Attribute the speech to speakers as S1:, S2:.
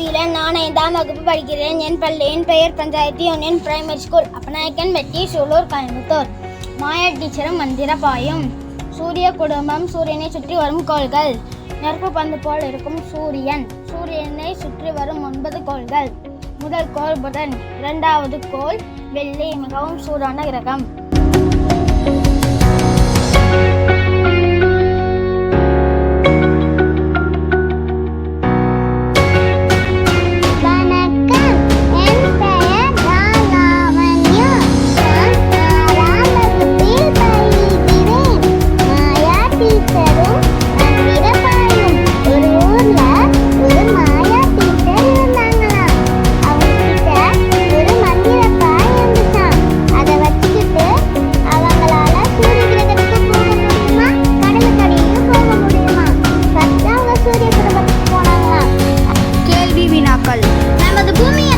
S1: நான் இருக்கிறேன் என் பள்ளி என் பெயர் panchayat union primary school Appanayakkan Vetti Sulur Coimbatore. மாயா டீச்சரும் மந்திரபாயும் சூரிய குடும்பம் சூரியனை சுற்றி வரும் கோள்கள். நெருப்பு பந்து போல் இருக்கும் சூரியன். சூரியனை சுற்றி வரும் ஒன்பது கோள்கள். முதல் கோள் புதன் இரண்டாவது கோள் வெள்ளி மிகவும் சூடான கிரகம். மக்கள். நமது பூமி